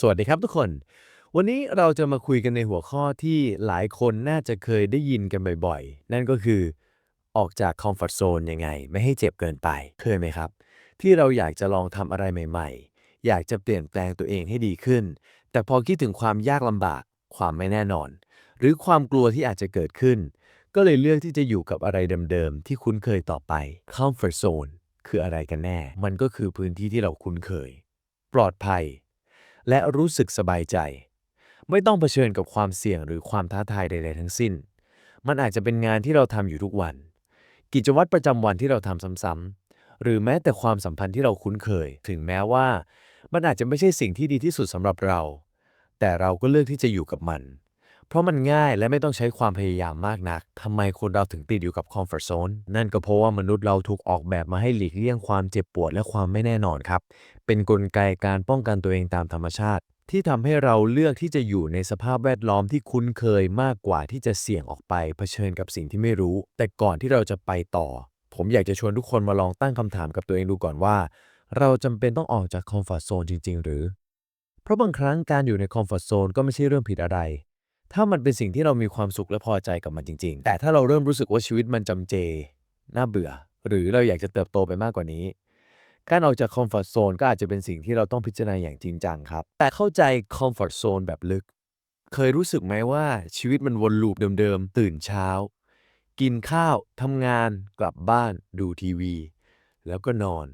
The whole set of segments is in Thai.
สวัสดีครับทุกคน วันนี้เราจะมาคุยกันในหัวข้อที่หลายคนน่าจะเคยได้ยินกันบ่อยๆ นั่นก็คือ ออกจากคอมฟอร์ z โซนยังไง ไม่ให้เจ็บเกินไป เคยไหมครับ ที่เราอยากจะลองทำอะไรใหม่ๆ อยากจะเปลี่ยนแปลงตัวเองให้ดีขึ้น แต่พอคิดถึงความยากลำบาก ความไม่แน่นอน หรือความกลัวที่อาจจะเกิดขึ้น ก็เลยเลือกที่จะอยู่กับอะไรเดิมๆ ที่คุ้นเคยต่อไป comfort zone คืออะไรกันแน่ มันก็คือพื้นที่ที่เราคุ้นเคย ปลอดภัย และรู้สึกสบายใจ ไม่ต้องเผชิญกับความเสี่ยงหรือความท้าทายใด ๆ ทั้งสิ้น มันอาจจะเป็นงานที่เราทำอยู่ทุกวัน กิจวัตรประจำวันที่เราทำซ้ำๆหรือแม้แต่ความสัมพันธ์ที่เราคุ้นเคย ถึงแม้ว่า มันอาจจะไม่ใช่สิ่งที่ดีที่สุดสำหรับเรา แต่เราก็เลือกที่จะอยู่กับมัน เพราะมันง่ายและไม่ต้องใช้ความพยายามมากนัก ทำไมคนเราถึงติดอยู่กับคอมฟอร์ z โซน นั่นก็เพราะว่ามนุษย์เราถูกออกแบบมาให้หลีกเลี่ยงความเจ็บปวดและความไม่แน่นอนครับ เป็นนกลไกการป้องกันตัวเองตามธรรมชาติ ที่ทำให้เราเลือกที่จะอยู่ในสภาพแวดล้อมที่คุ้นเคยมากกว่าที่จะเสี่ยงออกไปเผชิญกับสิ่งที่ไม่รู้ แต่ก่อนที่เราจะไปต่อ ผมอยากจะชวนทุกคนมาลองตั้งคำถามกับตัวเองดูก่อนว่า เราจำเป็นต้องออกจากคอมฟอร์ z โซนจริง ๆ หรือ เพราะบางครั้งการอยู่ในคอมฟอร์ z โซนก็ไม่ใช่เรื่องผิดอะไร ถ้ามันเป็นสิ่งที่เรามีความสุขและพอใจกับมันจริง ๆ แต่ถ้าเราเริ่มรู้สึกว่าชีวิตมันจำเจ น่าเบื่อ หรือเราอยากจะเติบโตไปมากกว่านี้ การออกจากคอมฟอร์ z โซนก็อาจจะเป็นสิ่งที่เราต้องพิจารณาอย่างจริงจังครับ แต่เข้าใจคอมฟอร์ z โซนแบบลึก เคยรู้สึกไหมว่าชีวิตมันวนลูปเดิมๆ ตื่นเช้า กินข้าว ทำงาน กลับบ้าน ดูทีวี แล้วก็นอน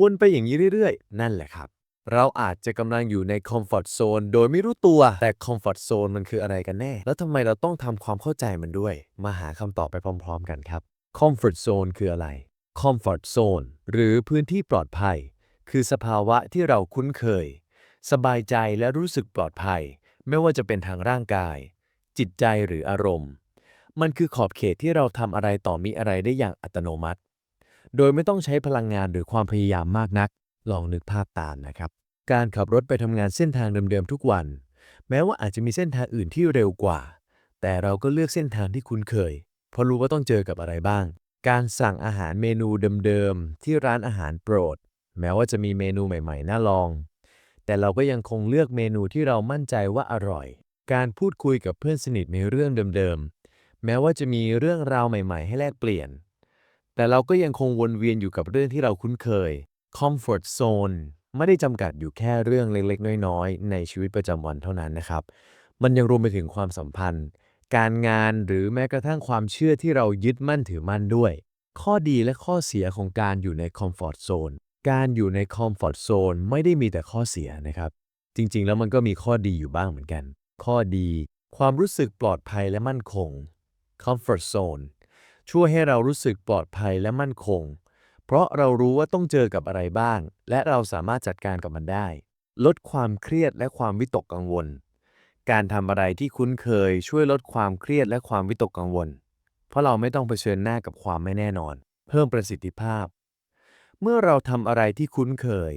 วนไปอย่างนี้เรื่อยๆ นั่นแหละครับ เราอาจจะกำลังอยู่ในคอมฟอร์ z โซนโดยไม่รู้ตัว แต่คอมฟอร์ z โซนมันคืออะไรกันแน่ แล้วทำไมเราต้องทำความเข้าใจมันด้วย มาหาคำตอบไปพร้อม ๆ กันครับคอมฟอร์ z โซนคืออะไรคอมฟอร์ z โซนหรือพื้นที่ปลอดภัย คือสภาวะที่เราคุ้นเคย สบายใจและรู้สึกปลอดภัย ไม่ว่าจะเป็นทางร่างกาย จิตใจหรืออารมณ์ มันคือขอบเขตที่เราทำอะไรต่อมีอะไรได้อย่างอัตโนมัติ โดยไม่ต้องใช้พลังงานหรือความพยายามมากนัก ลองนึกภาพตามนะครับ การขับรถไปทำงานเส้นทางเดิมๆทุกวัน แม้ว่าอาจจะมีเส้นทางอื่นที่เร็วกว่า แต่เราก็เลือกเส้นทางที่คุ้นเคย เพราะรู้ว่าต้องเจอกับอะไรบ้าง การสั่งอาหารเมนูเดิมๆที่ร้านอาหารโปรด แม้ว่าจะมีเมนูใหม่ๆน่าลอง แต่เราก็ยังคงเลือกเมนูที่เรามั่นใจว่าอร่อย การพูดคุยกับเพื่อนสนิทในเรื่องเดิมๆแม้ว่าจะมีเรื่องราวใหม่ ๆ ให้แลกเปลี่ยน แต่เราก็ยังคงวนเวียนอยู่กับเรื่องที่เราคุ้นเคย comfort zone ไม่ได้จำกัดอยู่แค่เรื่องเล็กๆ น้อยๆ ในชีวิตประจำวันเท่านั้นนะครับ มันยังรวมไปถึงความสัมพันธ์ การงานหรือแม้กระทั่งความเชื่อที่เรายึดมั่นถือมั่นด้วย ข้อดีและข้อเสียของการอยู่ใน comfort zone การอยู่ใน comfort zone ไม่ได้มีแต่ข้อเสียนะครับ จริงๆ แล้วมันก็มีข้อดีอยู่บ้างเหมือนกัน ข้อดี ความรู้สึกปลอดภัยและมั่นคง comfort zone ช่วยให้เรารู้สึกปลอดภัยและมั่นคง เพราะเรารู้ว่าต้องเจอกับอะไรบ้าง และเราสามารถจัดการกับมันได้ ลดความเครียดและความวิตกกังวล การทำอะไรที่คุ้นเคยช่วยลดความเครียดและความวิตกกังวล เพราะเราไม่ต้องเผชิญหน้ากับความไม่แน่นอน เพิ่มประสิทธิภาพ เมื่อเราทำอะไรที่คุ้นเคย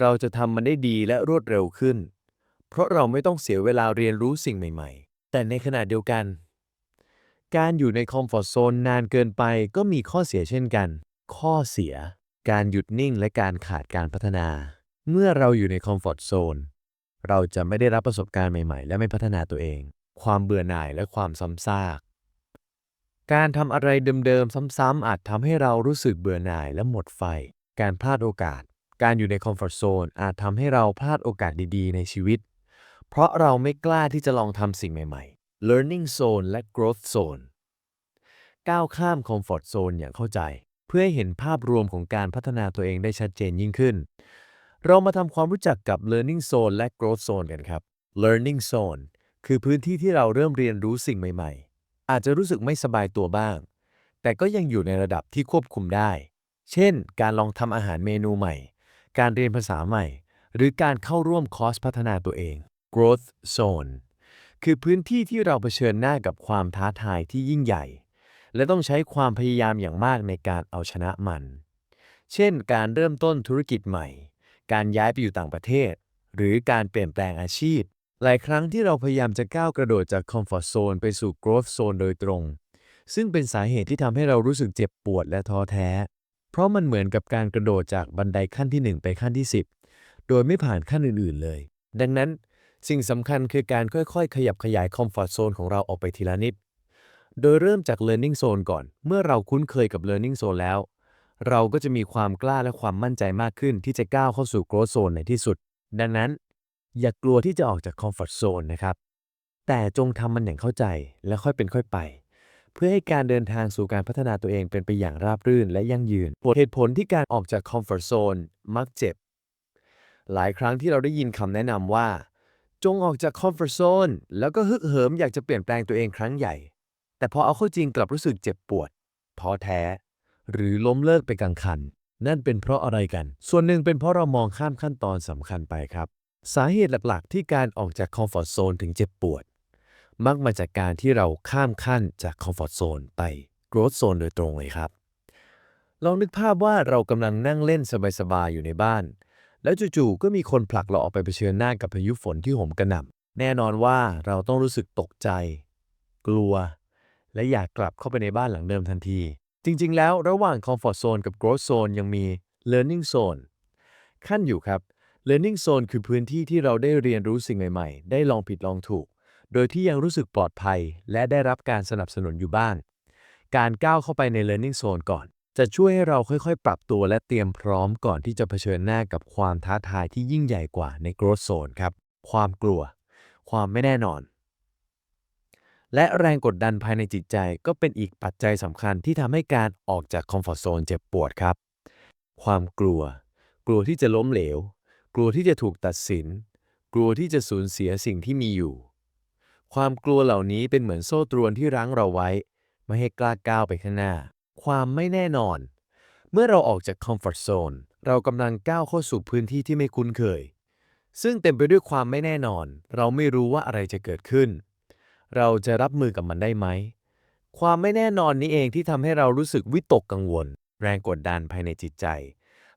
เราจะทำมันได้ดีและรวดเร็วขึ้น เพราะเราไม่ต้องเสียเวลาเรียนรู้สิ่งใหม่ ๆ แต่ในขณะเดียวกัน การอยู่ในคอมฟอร์ z โซนนานเกินไปก็มีข้อเสียเช่นกัน ข้อเสีย การหยุดนิ่งและการขาดการพัฒนา เมื่อเราอยู่ในคอมฟอร์ z โซน เราจะไม่ได้รับประสบการณ์ใหม่ ๆ และไม่พัฒนาตัวเอง ความเบื่อหน่ายและความซ้ำซาก การทำอะไรเดิมๆ ซ้ำๆอาจทำให้เรารู้สึกเบื่อหน่ายและหมดไฟ การพลาดโอกาส การอยู่ในคอมฟอร์ z โซนอาจทำให้เราพลาดโอกาสดีๆ ในชีวิต เพราะเราไม่กล้าที่จะลองทำสิ่งใหม่ๆ learning zone และ growth zone ก้าวข้ามคอมฟอร์ z โซนอย่างเข้าใจ พื่อให้เห็นภาพรวมของการพัฒนาตัวเองได้ชัดเจนยิ่งขึ้น เรามาทำความรู้จักกับ learning zone และ growth zone กันครับ learning zone คือพื้นที่ที่เราเริ่มเรียนรู้สิ่งใหม่ ๆ อาจจะรู้สึกไม่สบายตัวบ้าง แต่ก็ยังอยู่ในระดับที่ควบคุมได้ เช่น การลองทำอาหารเมนูใหม่ การเรียนภาษาใหม่ หรือการเข้าร่วมคอร์สพัฒนาตัวเอง growth zone คือพื้นที่ที่เราเผชิญหน้ากับความท้าทายที่ยิ่งใหญ่ และต้องใช้ความพยายามอย่างมากในการเอาชนะมัน เช่น การเริ่มต้นธุรกิจใหม่ การย้ายไปอยู่ต่างประเทศ หรือการเปลี่ยนแปลงอาชีพ หลายครั้งที่เราพยายามจะก้าวกระโดดจาก comfort zone ไปสู่ growth zone โดยตรง ซึ่งเป็นสาเหตุที่ทำให้เรารู้สึกเจ็บปวดและท้อแท้ เพราะมันเหมือนกับการกระโดดจากบันไดขั้นที่ 1 ไปขั้นที่ 10 โดยไม่ผ่านขั้นอื่นๆเลย ดังนั้นสิ่งสำคัญคือการค่อยๆ ขยับขยายคอมฟอร์ z โซนของเราออกไปทีละนิด โดยเริ่มจาก learning zone ก่อน เมื่อเราคุ้นเคยกับ learning zone แล้ว เราก็จะมีความกล้าและความมั่นใจมากขึ้นที่จะก้าวเข้าสู่ growth zone ในที่สุด ดังนั้น อย่ากลัวที่จะออกจาก comfort zone นะครับ แต่จงทำมันอย่างเข้าใจและค่อยเป็นค่อยไป เพื่อให้การเดินทางสู่การพัฒนาตัวเองเป็นไปอย่างราบรื่นและยั่งยืนเหตุผลที่การออกจาก comfort zone มักเจ็บ หลายครั้งที่เราได้ยินคำแนะนำว่า จงออกจาก comfort zone แล้วก็ฮึกเหิมอยากจะเปลี่ยนแปลงตัวเองครั้งใหญ่ แต่พอเอาเข้าจริงกลับรู้สึกเจ็บปวดท้อแท้ หรือล้มเลิกไปกลางคัน นั่นเป็นเพราะอะไรกัน ส่วนหนึ่งเป็นเพราะเรามองข้ามขั้นตอนสำคัญไปครับ สาเหตุหลักๆ ที่การออกจาก comfort zone ถึงเจ็บปวด มักมาจากการที่เราข้ามขั้นจาก comfort zone ไป growth zone โดยตรงเลยครับ ลองนึกภาพว่าเรากำลังนั่งเล่นสบายๆอยู่ในบ้าน แล้วจู่ๆก็มีคนผลักเราออกไปเผชิญหน้ากับพายุฝนที่โหมกระหน่ำแน่นอนว่าเราต้องรู้สึกตกใจ กลัว และอยากกลับเข้าไปในบ้านหลังเดิมทันที จริง ๆ แล้วระหว่าง comfort zone กับ growth zone ยังมี learning zone ขั้นอยู่ครับ learning zone คือพื้นที่ที่เราได้เรียนรู้สิ่งใหม่ ๆ ได้ลองผิดลองถูก โดยที่ยังรู้สึกปลอดภัย และได้รับการสนับสนุนอยู่บ้าง การก้าวเข้าไปใน learning zone ก่อน จะช่วยให้เราค่อยๆ ปรับตัวและเตรียมพร้อมก่อนที่จะเผชิญหน้ากับความท้าทายที่ยิ่งใหญ่กว่าใน growth zone ครับ ความกลัว ความไม่แน่นอน และแรงกดดันภายในจิตใจก็เป็นอีกปัจจัยสำคัญที่ทำให้การออกจาก comfort zone เจ็บปวดครับ ความกลัว กลัวที่จะล้มเหลว กลัวที่จะถูกตัดสิน กลัวที่จะสูญเสียสิ่งที่มีอยู่ ความกลัวเหล่านี้เป็นเหมือนโซ่ตรวนที่รั้งเราไว้ ไม่ให้กล้าก้าวไปข้างหน้า ความไม่แน่นอน เมื่อเราออกจาก comfort zone เรากำลังก้าวเข้าสู่พื้นที่ที่ไม่คุ้นเคย ซึ่งเต็มไปด้วยความไม่แน่นอน เราไม่รู้ว่าอะไรจะเกิดขึ้น เราจะรับมือกับมันได้ไหม ความไม่แน่นอนนี้เองที่ทำให้เรารู้สึกวิตกกังวล แรงกดดันภายในจิตใจ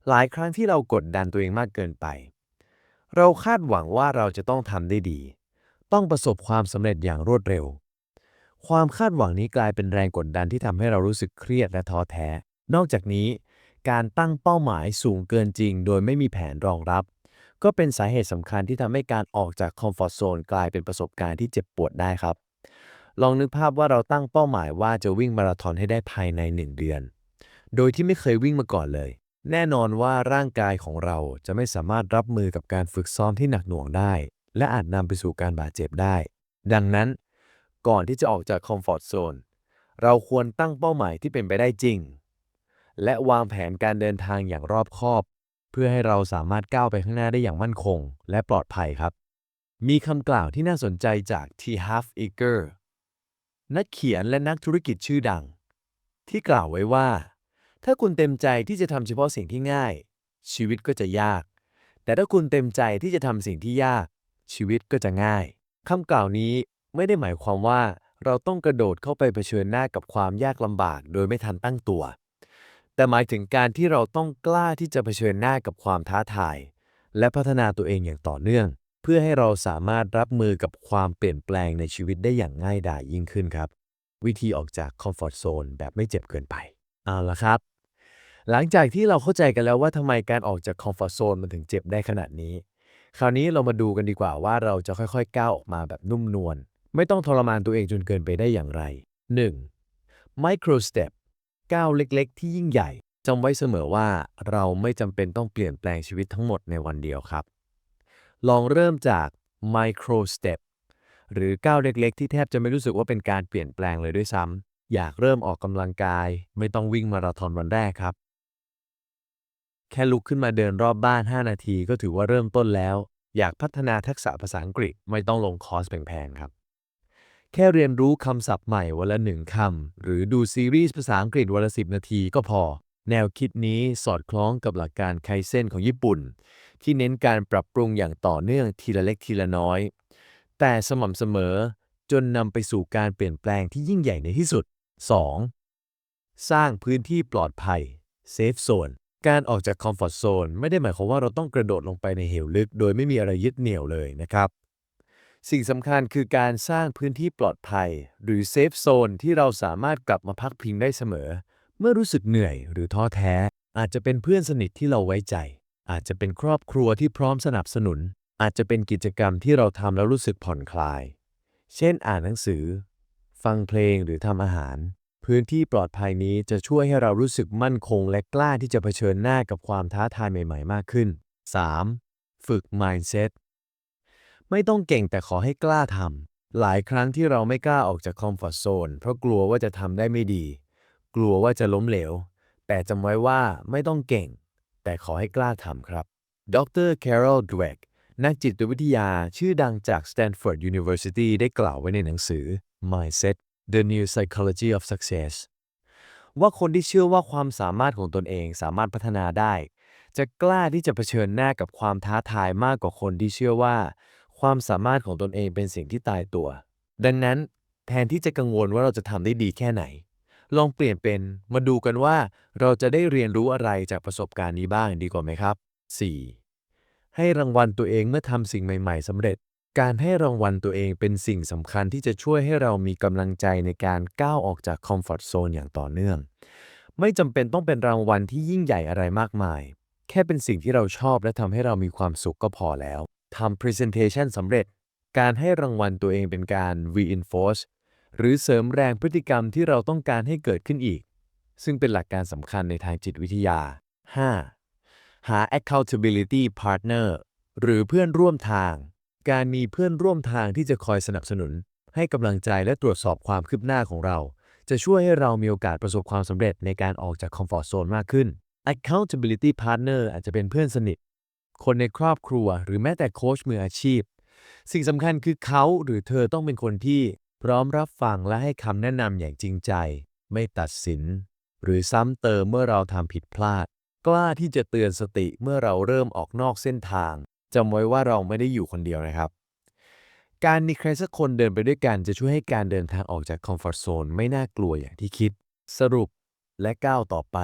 หลายครั้งที่เรากดดันตัวเองมากเกินไป เราคาดหวังว่าเราจะต้องทำได้ดี ต้องประสบความสำเร็จอย่างรวดเร็ว ความคาดหวังนี้กลายเป็นแรงกดดันที่ทำให้เรารู้สึกเครียดและท้อแท้ นอกจากนี้ การตั้งเป้าหมายสูงเกินจริง โดยไม่มีแผนรองรับก็เป็นสาเหตุสำคัญที่ทำให้การออกจากคอมฟอร์ z โซนกลายเป็นประสบการณ์ที่เจ็บปวดได้ครับ ลองนึกภาพว่าเราตั้งเป้าหมายว่าจะวิ่งมาราธอนให้ได้ภายใน 1 เดือน โดยที่ไม่เคยวิ่งมาก่อนเลย แน่นอนว่าร่างกายของเราจะไม่สามารถรับมือกับการฝึกซ้อมที่หนักหน่วงได้ และอาจนำไปสู่การบาดเจ็บได้ ดังนั้น ก่อนที่จะออกจากคอมฟอร์ z โซนเราควรตั้งเป้าหมายที่เป็นไปได้จริง และวางแผนการเดินทางอย่างรอบคอบ เพื่อให้เราสามารถก้าวไปข้างหน้าได้อย่างมั่นคง และปลอดภัยครับ มีคำกล่าวที่น่าสนใจจาก T. Half Acre นักเขียนและนักธุรกิจชื่อดัง ที่กล่าวไว้ว่า ถ้าคุณเต็มใจที่จะทำเฉพาะสิ่งที่ง่าย ชีวิตก็จะยาก แต่ถ้าคุณเต็มใจที่จะทำสิ่งที่ยาก ชีวิตก็จะง่ายคำกล่าวนี้ไม่ได้หมายความว่าเราต้องกระโดดเข้าไปเผชิญหน้ากับความยากลำบากโดยไม่ทันตั้งตัว แต่หมายถึงการที่เราต้องกล้าที่จะเผชิญหน้ากับความท้าทาย และพัฒนาตัวเองอย่างต่อเนื่อง เพื่อให้เราสามารถรับมือกับความเปลี่ยนแปลงในชีวิตได้อย่างง่ายดายยิ่งขึ้นครับ วิธีออกจากคอมฟอร์ z โซนแบบไม่เจ็บเกินไปเอาละครับ หลังจากที่เราเข้าใจกันแล้วว่าทำไมการออกจากคอมฟอร์ z โซนมันถึงเจ็บได้ขนาดนี้ คราวนี้เรามาดูกันดีกว่าว่าเราจะค่อยๆ ก้าวออกมาแบบนุ่มนวลไม่ต้องทรมานตัวเองจนเกินไปได้อย่างไร 1. Micro Step ก้าวเล็กๆ ที่ยิ่งใหญ่จำไว้เสมอว่าเราไม่จำเป็นต้องเปลี่ยนแปลงชีวิตทั้งหมดในวันเดียวครับ ลองเริ่มจาก Micro Step หรือก้าวเล็กๆ ที่แทบจะไม่รู้สึกว่าเป็นการเปลี่ยนแปลงเลยด้วยซ้ำ อยากเริ่มออกกำลังกาย ไม่ต้องวิ่งมาราธอนวันแรกครับ แค่ลุกขึ้นมาเดินรอบบ้าน 5 นาทีก็ถือว่าเริ่มต้นแล้ว อยากพัฒนาทักษะภาษาอังกฤษไม่ต้องลงคอร์สแพงๆครับ แค่เรียนรู้คำศัพท์ใหม่วันละหนึ่งคำ หรือดูซีรีส์ภาษาอังกฤษวันละสินาทีก็พอ แนวคิดนี้สอดคล้องกับหลักการไคเซนของญี่ปุ่น ที่เน้นการปรับปรุงอย่างต่อเนื่องทีละเล็กทีละน้อย แต่สม่ำเสมอจนนำไปสู่การเปลี่ยนแปลงที่ยิ่งใหญ่ในที่สุด 2. สร้างพื้นที่ปลอดภัย Safe Zone การออกจากคอมฟอร์ z โซนไม่ได้หมายความว่าเราต้องกระโดดลงไปในเหวลึก โดยไม่มีอะไรยึดเหนี่ยวเลยนะครับ สิ่งสำคัญคือการสร้างพื้นที่ปลอดภัย หรือเซฟโซนที่เราสามารถกลับมาพักพิงได้เสมอ เมื่อรู้สึกเหนื่อยหรือท้อแท้ อาจจะเป็นเพื่อนสนิทที่เราไว้ใจ อาจจะเป็นครอบครัวที่พร้อมสนับสนุน อาจจะเป็นกิจกรรมที่เราทำแล้วรู้สึกผ่อนคลาย เช่นอ่านหนังสือ ฟังเพลงหรือทำอาหาร พื้นที่ปลอดภัยนี้จะช่วยให้เรารู้สึกมั่นคงและกล้าที่จะเผชิญหน้ากับความท้าทายใหม่ ๆ มากขึ้น 3. ฝึก mindset ไม่ต้องเก่งแต่ขอให้กล้าทำ หลายครั้งที่เราไม่กล้าออกจากคอมฟอร์ z โซนเพราะกลัวว่าจะทำได้ไม่ดี กลัวว่าจะล้มเหลว แต่จำไว้ว่าไม่ต้องเก่ง แต่ขอให้กล้าทำครับ ดร Carol Dweck นักจิตวิทยาชื่อดังจาก Stanford University ได้กล่าวไว้ในหนังสือ Mindset The New Psychology of Success ว่าคนที่เชื่อว่าความสามารถของตนเองสามารถพัฒนาได้ จะกล้าที่จะเผชิญหน้ากับความท้าทายมากกว่าคนที่เชื่อว่า ความสามารถของตนเองเป็นสิ่งที่ตายตัว ดังนั้นแทนที่จะกังวลว่าเราจะทำได้ดีแค่ไหน ลองเปลี่ยนเป็นมาดูกันว่าเราจะได้เรียนรู้อะไรจากประสบการณ์นี้บ้างดีกว่าไหมครับ 4. ให้รางวัลตัวเองเมื่อทำสิ่งใหม่ ๆสำเร็จ การให้รางวัลตัวเองเป็นสิ่งสำคัญที่จะช่วยให้เรามีกำลังใจในการก้าวออกจากคอมฟอร์ z โซนอย่างต่อเนื่อง ไม่จำเป็นต้องเป็นรางวัลที่ยิ่งใหญ่อะไรมากมาย แค่เป็นสิ่งที่เราชอบและทำให้เรามีความสุขก็พอแล้วทำ Presentation สำเร็จ การให้รางวัลตัวเองเป็นการ reinforce หรือเสริมแรงพฤติกรรมที่เราต้องการให้เกิดขึ้นอีก ซึ่งเป็นหลักการสำคัญในทางจิตวิทยา 5. หา accountability partner หรือเพื่อนร่วมทาง การมีเพื่อนร่วมทางที่จะคอยสนับสนุน ให้กำลังใจและตรวจสอบความคืบหน้าของเรา จะช่วยให้เรามีโอกาสประสบความสำเร็จในการออกจากคอมฟอร์ z โซนมากขึ้น accountability partner อาจจะเป็นเพื่อนสนิท คนในครอบครัวหรือแม้แต่โค้ชมืออาชีพ สิ่งสำคัญคือเขาหรือเธอต้องเป็นคนที่ พร้อมรับฟังและให้คำแนะนำอย่างจริงใจ ไม่ตัดสิน หรือซ้ำเติมเมื่อเราทำผิดพลาด กล้าที่จะเตือนสติเมื่อเราเริ่มออกนอกเส้นทางจำไว้ว่าเราไม่ได้อยู่คนเดียวนะครับ การมีใครสักคนเดินไปด้วยกันจะช่วยให้การเดินทางออกจากคอมฟอร์ z โซนไม่น่ากลัวอย่างที่คิด สรุปและก้าวต่อไป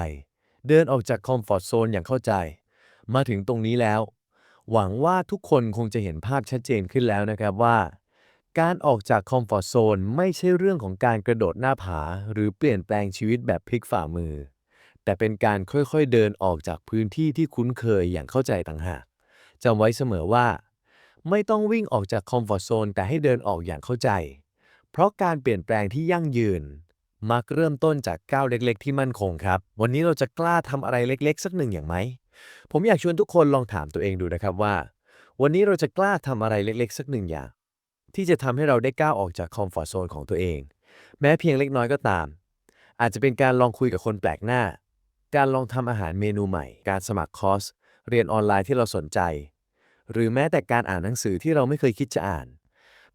เดินออกจากคอมฟอร์ z โซนอย่างเข้าใจ มาถึงตรงนี้แล้ว หวังว่าทุกคนคงจะเห็นภาพชัดเจนขึ้นแล้วนะครับว่า การออกจากคอมฟอร์ z โซนไม่ใช่เรื่องของการกระโดดหน้าผา หรือเปลี่ยนแปลงชีวิตแบบพลิกฝ่ามือ แต่เป็นการค่อยๆเดินออกจากพื้นที่ที่คุ้นเคยอย่างเข้าใจต่างหากจำไว้เสมอว่า ไม่ต้องวิ่งออกจากคอมฟอร์ z โซนแต่ให้เดินออกอย่างเข้าใจ เพราะการเปลี่ยนแปลงที่ยั่งยืน มักเริ่มต้นจากก้าวเล็กๆ ที่มั่นคงครับ วันนี้เราจะกล้าทำอะไรเล็กๆ สักหนึ่งอย่างไหม ผมอยากชวนทุกคนลองถามตัวเองดูนะครับว่า วันนี้เราจะกล้าทำอะไรเล็กๆ สักหนึ่งอย่าง ที่จะทำให้เราได้ก้าวออกจากคอมฟอร์ z โซนของตัวเอง แม้เพียงเล็กน้อยก็ตาม อาจจะเป็นการลองคุยกับคนแปลกหน้า การลองทำอาหารเมนูใหม่ การสมัครคอร์ส เรียนออนไลน์ที่เราสนใจ หรือแม้แต่การอ่านหนังสือที่เราไม่เคยคิดจะอ่าน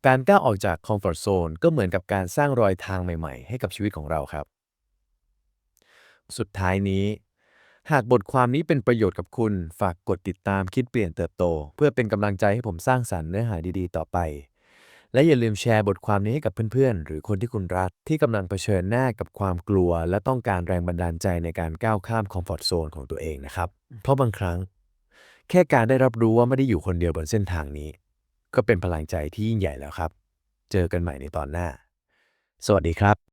การก้าวออกจากคอมฟอร์ z โซนก็เหมือนกับการสร้างรอยทางใหม่ ๆ ให้กับชีวิตของเราครับ สุดท้ายนี้หากบทความนี้เป็นประโยชน์กับคุณ ฝากกดติดตามคิดเปลี่ยนเติบโต เพื่อเป็นกำลังใจให้ผมสร้างสรรค์เนื้อหาดีๆ ต่อไป และอย่าลืมแชร์บทความนี้ให้กับเพื่อนๆ หรือคนที่คุณรักที่กำลังเผชิญหน้ากับความกลัว และต้องการแรงบันดาลใจในการก้าวข้ามคอมฟอร์ z โซนของตัวเองนะครับ เพราะบางครั้ง แค่การได้รับรู้ว่าไม่ได้อยู่คนเดียวบนเส้นทางนี้ ก็เป็นพลังใจที่ยิ่งใหญ่แล้วครับ เจอกันใหม่ในตอนหน้า สวัสดีครับ